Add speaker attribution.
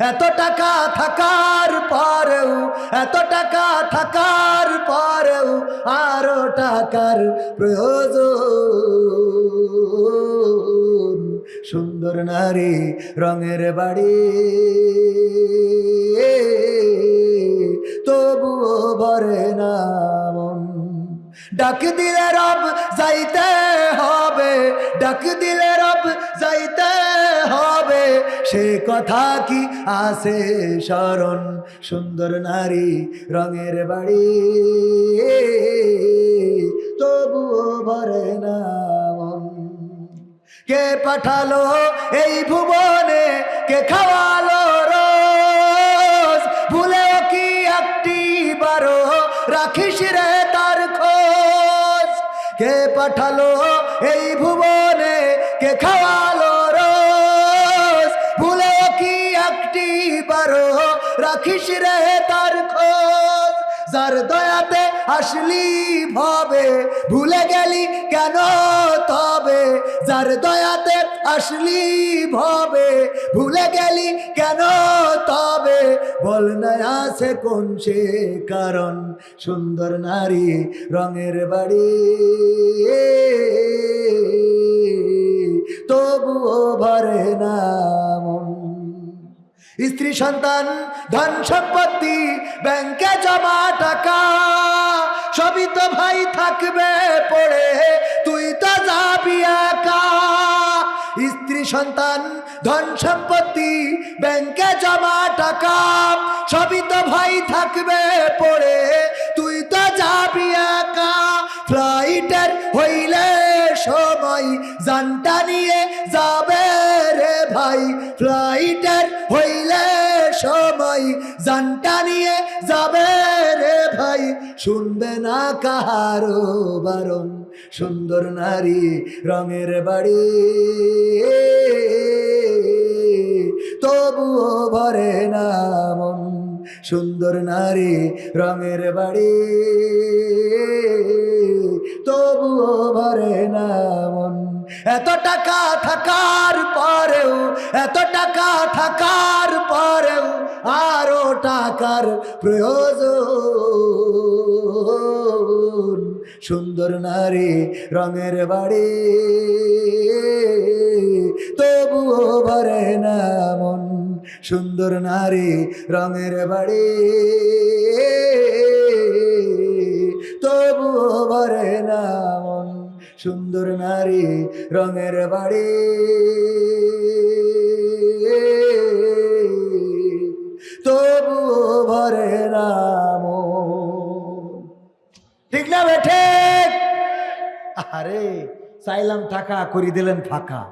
Speaker 1: এত টাকা থাকার পরেও, এত টাকা থাকার পরেও আরও টাকার প্রয়োজন। সুন্দর নারী রঙের বাড়ি। তবুও ভরে না মন। ডাক দিলে রব যাইতে হবে, ডাক দিলে রব সে কথা কি আসে স্মরণ? সুন্দর নারী রঙের বাড়ি। তবুও ভরে না কে পাঠালো এই ভুবনে? কে খাওয়ালো কি একটি রে তার খোঁজ। কে পাঠালো এই ভুবনে? কে খাওয়ালো বারো, রাখিস রে তার খোঁজ। যার দয়াতে আসলি ভবে, ভুলে গেলি কেন তবে? যার দয়াতে আসলি ভবে, ভুলে গেলি কেন তবে? বল না আছে কোন সে কারণ? সুন্দর নারী রঙের বাড়ি। তবুও ভরে না স্ত্রী সন্তান, ধন সম্পত্তি ব্যাংকে জমা টাকা, সবই তো ভাই থাকবে পড়ে, তুই তো যাবি একা। স্ত্রী সন্তান, ধন সম্পত্তি ব্যাংকে জমা টাকা, সবই তো ভাই থাকবে পড়ে, তুই তো যাবি একা। ফ্লাইটের হইলে সময়, জানটা নিয়ে যাবে ভাই ফ্লাইটের হইলে সময় জানটা নিয়ে যাবে রে ভাই। শুনবে না কাহারো বারণ, সুন্দর নারী রঙের বাড়ি। তবুও ভরে না সুন্দর নারী রঙের বাড়ি। তবুও ভরে না এত টাকা থাকার পরেও, এত টাকা থাকার পরেও আরও টাকার প্রয়োজন। সুন্দর নারী রঙের বাড়ি, তবুও ভরে না মন। সুন্দর নারী রঙের বাড়ি। সুন্দর নারী রঙের বাড়ি। তবু ভরে রাম ঠিক না বেঠে আরে চাইলাম টাকা করি দিলেন ফাঁকা।